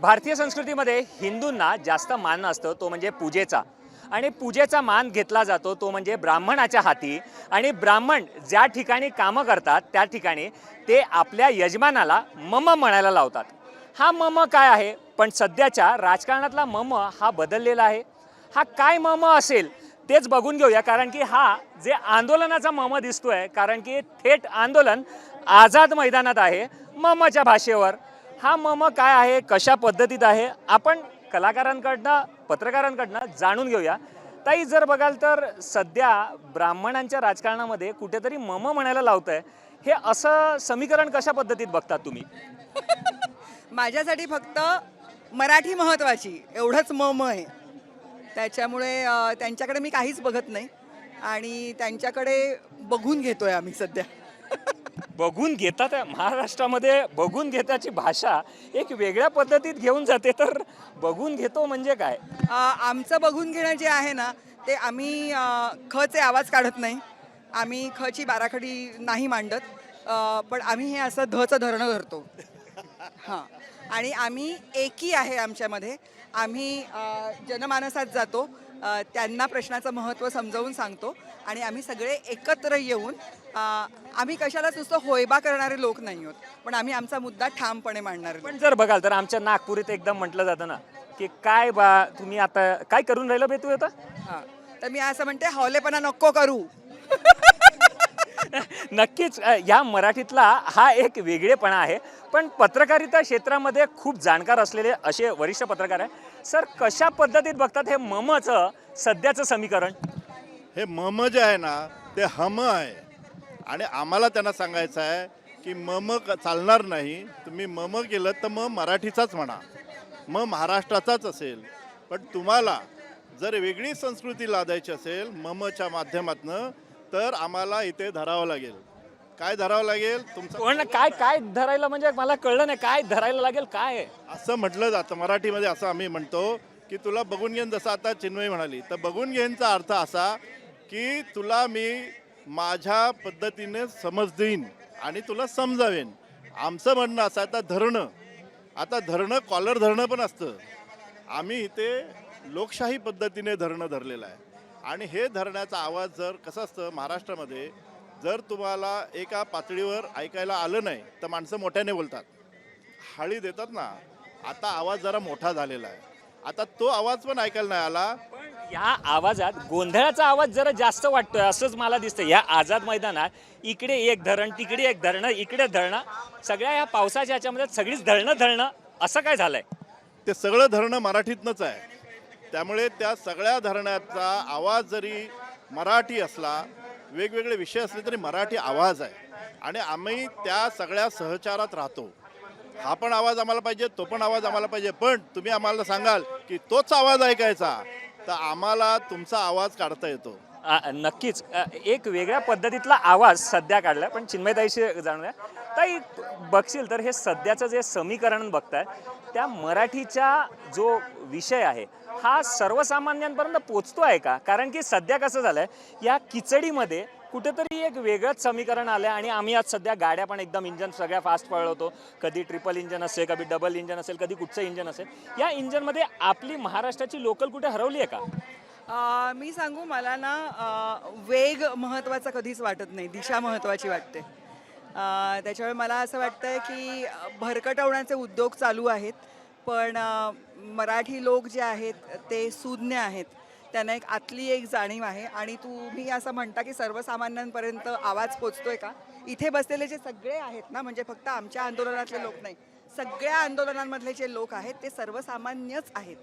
भारतीय संस्कृतीमध्ये हिंदूंना जास्त मान असतो तो म्हणजे पूजेचा. आणि पूजेचा मान घेतला जातो तो म्हणजे ब्राह्मणाच्या हाती. आणि ब्राह्मण ज्या ठिकाणी कामं करतात त्या ठिकाणी ते आपल्या यजमानाला मम म्हणायला लावतात. हा मम काय आहे? पण सध्याच्या राजकारणातला मम हा बदललेला आहे. हा काय मम असेल तेच बघून घेऊया. कारण की हा जे आंदोलनाचा मम दिसतोय कारण की थेट आंदोलन आझाद मैदानात आहे ममच्या भाषेवर. हा मम काय आहे कशा पद्धतीत आहे आपण कलाकारांकडनं पत्रकारांकडनं जाणून घेऊया. ताई जर बघाल तर सध्या ब्राह्मणांच्या राजकारणामध्ये कुठेतरी मम म्हणायला लावतंय. हे असं समीकरण कशा पद्धतीत बघतात तुम्ही? माझ्यासाठी फक्त मराठी महत्त्वाची एवढंच मम आहे. त्याच्यामुळे त्यांच्याकडे मी काहीच बघत नाही आणि त्यांच्याकडे बघून घेतोय आम्ही सध्या. बघून घेतात महाराष्ट्रामध्ये बघून घेताची भाषा एक वेगळ्या पद्धतीत घेऊन जाते तर बघून घेतो म्हणजे काय? आमचं बघून घेणं जे आहे ना ते आम्ही खचे आवाज काढत नाही. आम्ही खची बाराखडी नाही मांडत पण आम्ही हे असं धचं धरणं धरतो. हां. आणि आम्ही एकी आहे आमच्यामध्ये. आम्ही जनमानसात जातो. त्यांना प्रश्नाचं महत्त्व समजावून सांगतो. आणि आम्ही सगळे एकत्र येऊन आम्ही कशालाच नुसतं होयबा करणारे लोक नाही आहोत पण आम्ही आमचा मुद्दा ठामपणे मांडणारे. पण जर बघाल तर आमच्या नागपुरीत एकदम म्हटलं जातं ना की काय बा तुम्ही आता काय करून राहिलं तू आता? हां तर मी असं म्हणते हवलेपणा नको करू. नक्कीच या मराठीतला हा एक वेगळेपणा आहे पण पत्रकारिता क्षेत्रामध्ये खूप जाणकार असलेले असे वरिष्ठ पत्रकार आहे सर कशा पद्धतीत बघतात हे ममचं सध्याचं समीकरण? हे मम जे आहे ना ते हम आहे. आणि आम्हाला त्यांना सांगायचं आहे की मम क- चालणार नाही. तुम्ही मम केलं तर मग मराठीचाच म्हणा. मग महाराष्ट्राचाच असेल. पण तुम्हाला जर वेगळी संस्कृती लादायची असेल ममच्या माध्यमातनं तर आम्हाला इथे धरावं लागेल. काय धरावं लागेल? तुमचं पण काय काय धरायला म्हणजे मला कळलं नाही काय धरायला लागेल काय आहे? असं म्हटलं जातं मराठीमध्ये असं आम्ही म्हणतो की तुला बघून घेईन जसं आता चिन्मयी म्हणाली. तर बघून घेईनचा अर्थ असा की तुला मी माझ्या पद्धतीने समज देईन आणि तुला समजावेन. आमचं म्हणणं असं आता धरणं. आता धरणं कॉलर धरणं पण असतं. आम्ही इथे लोकशाही पद्धतीने धरणं धरलेलं आहे. आणि हे धरण्याचा आवाज जर कसं असतं महाराष्ट्रामध्ये जर तुम्हाला एका पातळीवर ऐकायला आलं नाही तर माणसं मोठ्याने बोलतात. हाळी देतात ना आता आवाज जरा मोठा झालेला आहे. आता तो आवाज पण ऐकायला नाही आला. या आवाजात गोंधळाचा आवाज जरा जास्त वाटतोय असंच मला दिसतं या आझाद मैदानात इकडे एक धरण तिकडे एक धरणं इकडे धरणं. सगळ्या या पावसाच्या ह्याच्यामध्ये सगळीच धरणं धरणं. असं काय झालंय? ते सगळं धरणं मराठीतनंच आहे. त्यामुळे त्या सगळ्या धरणाचा आवाज जरी मराठी असला वेगवेगळे विषय असले तरी मराठी आवाज आहे. आणि आम्ही त्या सगळ्या सहचारात राहतो. हा पण आवाज आम्हाला पाहिजे तो पण आवाज आम्हाला पाहिजे. पण तुम्ही आम्हाला सांगाल की तोच आवाज ऐकायचा. तर आम्हाला तुमचा आवाज काढता येतो. नक्कीच. एक वेगळ्या पद्धतीतला आवाज सध्या काढलाय पण चिन्मयताईशी जाणूया. ताई बघशील तर हे सध्याचं जे समीकरण बघताय त्या मराठीचा जो विषय आहे हा सर्वसामान्यांपर्यंत पोचतो आहे का? कारण की सध्या कसं झालंय या किचडीमध्ये कुठेतरी एक वेगळंच समीकरण आलं आणि आम्ही आज सध्या गाड्या पण एकदम इंजन सगळ्या फास्ट पळवतो. कधी ट्रिपल इंजन असेल कधी डबल इंजन असेल कधी कुठचं इंजन असेल. या इंजनमध्ये आपली महाराष्ट्राची लोकल कुठे हरवली आहे का? मी सांगू मला ना वेग महत्त्वाचा कधीच वाटत नाही दिशा महत्त्वाची वाटते. त्याच्यामुळे मला असं वाटतंय की भरकटवण्याचे उद्योग चालू आहेत पण मराठी लोक जे आहेत ते सुज्ञ आहेत. त्यांना एक आतली एक जाणीव आहे. आणि तुम्ही असं म्हणता की सर्वसामान्यांपर्यंत आवाज पोचतोय का? इथे बसलेले जे सगळे आहेत ना म्हणजे फक्त आमच्या आंदोलनातले लोक नाही सगळ्या आंदोलनांमधले जे लोक आहेत ते सर्वसामान्यच आहेत.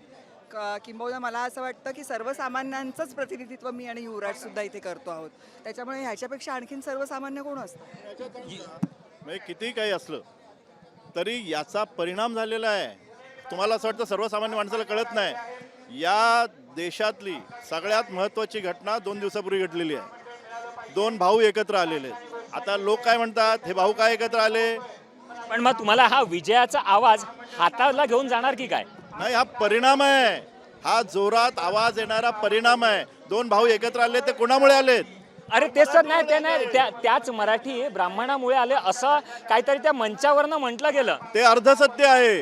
क- किंबहुना मला असं वाटतं की सर्वसामान्यांचंच प्रतिनिधित्व मी आणि युवराज सुद्धा इथे करतो आहोत. त्याच्यामुळे ह्याच्यापेक्षा आणखीन सर्वसामान्य कोण असतं? म्हणजे किती काही असलं तरी याचा परिणाम झालेला आहे. तुम्हाला असं वाटतं सर्वसामान्य माणसाला कळत नाही? या देशातली सगळ्यात महत्त्वाची घटना दोन दिवसापूर्वी घडलेली आहे. दोन भाऊ एकत्र आलेले आहेत. आता लोक काय म्हणतात? हे भाऊ काय एकत्र आले? पण मग तुम्हाला हा विजयाचा आवाज हाताला घेऊन जाणार की काय? नाही हा परिणाम आहे. हा जोरात आवाज येणारा परिणाम आहे. दोन भाऊ एकत्र आले ते कोणामुळे आलेत? अरे तेच तर नाही ते नाही. त्या त्याच मराठी ब्राह्मणामुळे आले असं काहीतरी त्या मंचावरनं म्हटलं गेलं. ते अर्धसत्य आहे.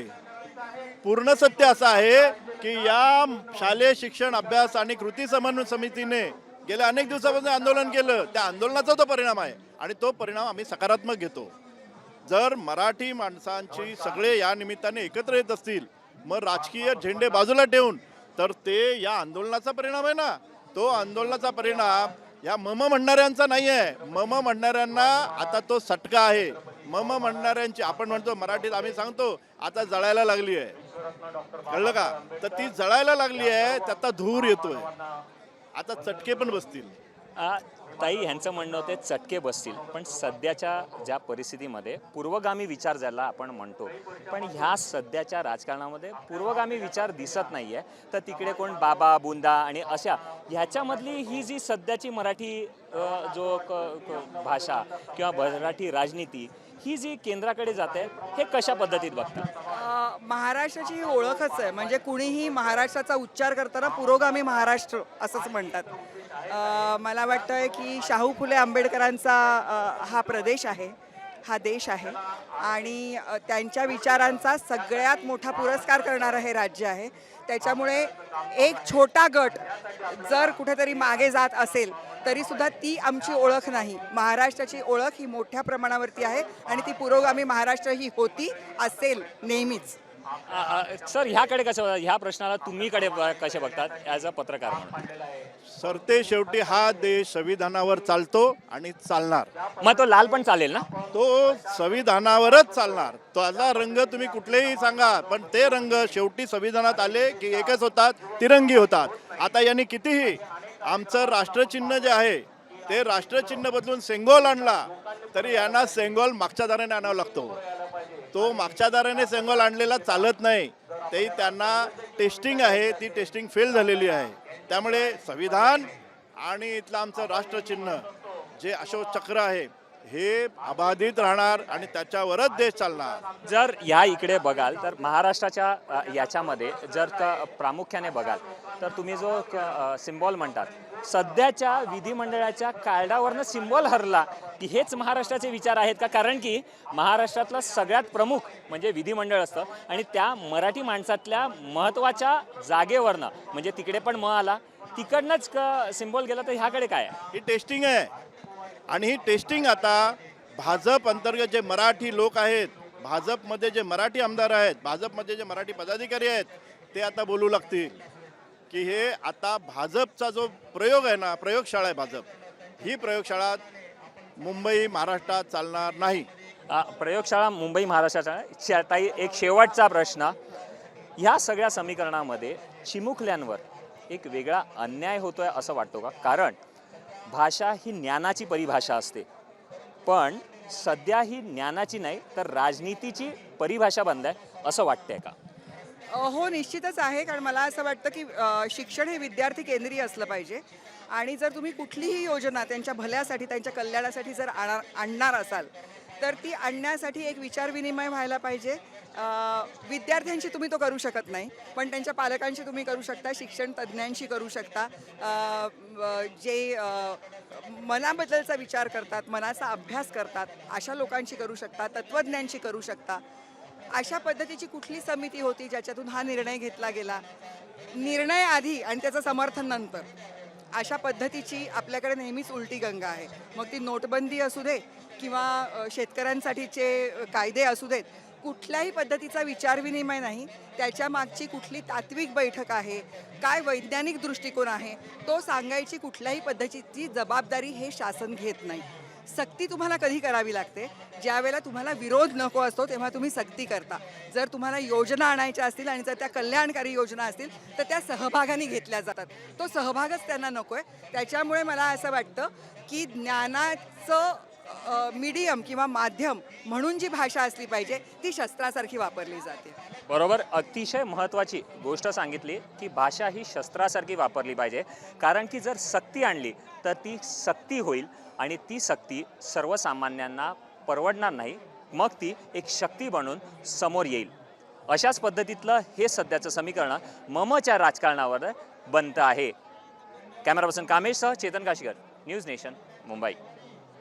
पूर्ण सत्य असं आहे की या शालेय शिक्षण अभ्यास आणि कृती समन्वय समितीने गेल्या अनेक दिवसापासून आंदोलन केलं. त्या आंदोलनाचा तो परिणाम आहे आणि तो परिणाम आम्ही सकारात्मक घेतो. जर मराठी माणसांची सगळे या निमित्ताने एकत्र येत असतील मग राजकीय झेंडे बाजूला ठेवून तर ते या आंदोलनाचा परिणाम आहे ना. तो आंदोलनाचा परिणाम या मम म्हणणाऱ्यांचा नाही आहे मम म्हणणाऱ्यांना आता तो सटका आहे. मम म्हणणाऱ्यांची आपण म्हणतो मराठीत आम्ही सांगतो आता जळायला लागली आहे कळलं का? तर ती जळायला लागली आहे त्याचा धूर येतोय. आता चटके पण बसतील. आ, ताई ह्यांचं म्हणणं होते चटके बसतील. पण सध्याच्या ज्या परिस्थितीमध्ये पूर्वगामी विचार ज्याला आपण म्हणतो पण ह्या सध्याच्या राजकारणामध्ये पूर्वगामी विचार दिसत नाही आहे तर तिकडे कोण बाबा बुंदा आणि अशा ह्याच्यामधली ही जी सध्याची मराठी जो क, क, भाषा किंवा मराठी राजनीती ही जी केंद्राकडे जाते हे कशा पद्धतीत बघतात महाराष्ट्राची ही ओळखच आहे. म्हणजे कुणीही महाराष्ट्राचा उच्चार करताना पुरोगामी महाराष्ट्र असंच म्हणतात. मला वाटतं आहे की शाहू फुले आंबेडकरांचा हा प्रदेश आहे हा देश आहे. आणि त्यांच्या विचारांचा सगळ्यात मोठा पुरस्कार करणारं हे राज्य आहे. त्याच्यामुळे एक छोटा गट जर कुठेतरी मागे जात असेल तरीसुद्धा ती आमची ओळख नाही. महाराष्ट्राची ओळख ही मोठ्या प्रमाणावरती आहे आणि ती पुरोगामी महाराष्ट्र ही होती असेल नेहमीच. सर ह्याकडे कसं? ह्या प्रश्नाला तुम्ही कडे ब- कसे बघतात ॲज अ पत्रकार म्हणून? सरते शेवटी हा देश संविधानावर चालतो आणि चालणार. मग तो लाल पण चालेल ना? तो संविधानावरच चालणार. त्याचा रंग तुम्ही कुठलेही सांगा पण ते रंग शेवटी संविधानात आले की एकच होतात तिरंगी होतात. आता यांनी कितीही आमचं राष्ट्रचिन्ह जे आहे ते राष्ट्रचिन्ह बदलून सेंगोल आणला तरी यांना सेंगोल मागच्या दाराने आणावा लागतो. तो मागच्या दाराने सेंगॉल आणलेला चालत नाही. ते त्यांना टेस्टिंग आहे. ती टेस्टिंग फेल झालेली आहे. त्यामुळे संविधान आणि इथलं आमचं राष्ट्रचिन्ह जे अशोक चक्र आहे हे अबाधित राहणार आणि त्याच्यावरच देश चालणार. जर या इकडे बघाल तर महाराष्ट्राच्या याच्यामध्ये जर का प्रामुख्याने बघाल तर तुम्ही जो सिम्बॉल म्हणतात सध्याच्या विधिमंडळाच्या कार्डावरनं सिम्बॉल हरला. की हेच महाराष्ट्राचे विचार आहेत का? कारण की महाराष्ट्रातलं सगळ्यात प्रमुख म्हणजे विधिमंडळ असतं आणि त्या मराठी माणसातल्या महत्त्वाच्या जागेवरनं म्हणजे तिकडे पण म आला. तिकडनंच सिम्बॉल गेला तर ह्याकडे काय? आहे ही टेस्टिंग आहे. आणि ही टेस्टिंग आता भाजप अंतर्गत जे मराठी लोक आहेत भाजपमध्ये जे मराठी आमदार आहेत भाजपमध्ये जे मराठी पदाधिकारी आहेत ते आता बोलू लागतील. की हे आता भाजपचा जो प्रयोग आहे ना प्रयोगशाळा आहे भाजप ही प्रयोगशाळा मुंबई महाराष्ट्रात चालणार नाही. प्रयोगशाळा मुंबई महाराष्ट्राचा शे- ताई एक शेवटचा प्रश्न. ह्या सगळ्या समीकरणामध्ये चिमुकल्यांवर एक वेगळा अन्याय होतोय असं वाटतो का? कारण भाषा ही ज्ञानाची परिभाषा असते. पण सध्या ही ज्ञानाची नाही तर राजनीतीची परिभाषा बंद आहे असं वाटतंय का? हो निश्चितच आहे. कारण मला असं वाटतं की शिक्षण हे विद्यार्थी केंद्रीय असलं पाहिजे. आणि जर तुम्ही कुठलीही योजना त्यांच्या भल्यासाठी त्यांच्या कल्याणासाठी जर आणा आणणार असाल तर ती आणण्यासाठी एक विचारविनिमय व्हायला पाहिजे. विद्यार्थ्यांशी तुम्ही तो करू शकत नाही. पण त्यांच्या पालकांशी तुम्ही करू शकता शिक्षण तज्ज्ञांशी करू शकता. जे मनाबद्दलचा विचार करतात मनाचा अभ्यास करतात अशा लोकांशी करू शकता तत्त्वज्ञांशी करू शकता. अशा पद्धतीची कुठली समिती होती ज्याच्यातून हा निर्णय घेतला गेला? निर्णय आधी आणि त्याचं समर्थन नंतर. अशा पद्धतीची आपल्याकडे नेहमीच उलटी गंगा आहे. मग ती नोटबंदी असू दे किंवा शेतकऱ्यांसाठीचे कायदे असू देत कुठल्याही पद्धतीचा विचारविनिमय नाही. त्याच्या मागची कुठली तात्विक बैठक आहे? काय वैज्ञानिक दृष्टिकोन आहे? तो सांगायची कुठल्याही पद्धतीची जबाबदारी हे शासन घेत नाही. सक्ती तुम्हाला कधी करावी लागते? ज्यावेळेला तुम्हाला विरोध नको असतो तेव्हा तुम्ही सक्ती करता. जर तुम्हाला योजना आणायच्या असतील आणि जर त्या कल्याणकारी योजना असतील तर त्या सहभागाने घेतल्या जातात. तो सहभागच त्यांना नको आहे त्याच्यामुळे मला असं वाटतं की ज्ञानाचं मीडियम किंवा माध्यम म्हणून जी भाषा असली पाहिजे ती शस्त्रासारखी वापरली जाते. बरोबर अतिशय महत्त्वाची गोष्ट सांगितली की भाषा ही शस्त्रासारखी वापरली पाहिजे. कारण की जर सक्ती आणली तर ती सक्ती होईल आणि ती सक्ती सर्वसामान्यांना परवडणार नाही. मग ती एक शक्ती बनून समोर येईल. अशाच पद्धतीतलं हे सध्याचं समीकरण ममच्या राजकारणावर बनतं आहे. कॅमेरा पर्सन कामेशसह चेतन काशीकर न्यूज नेशन मुंबई.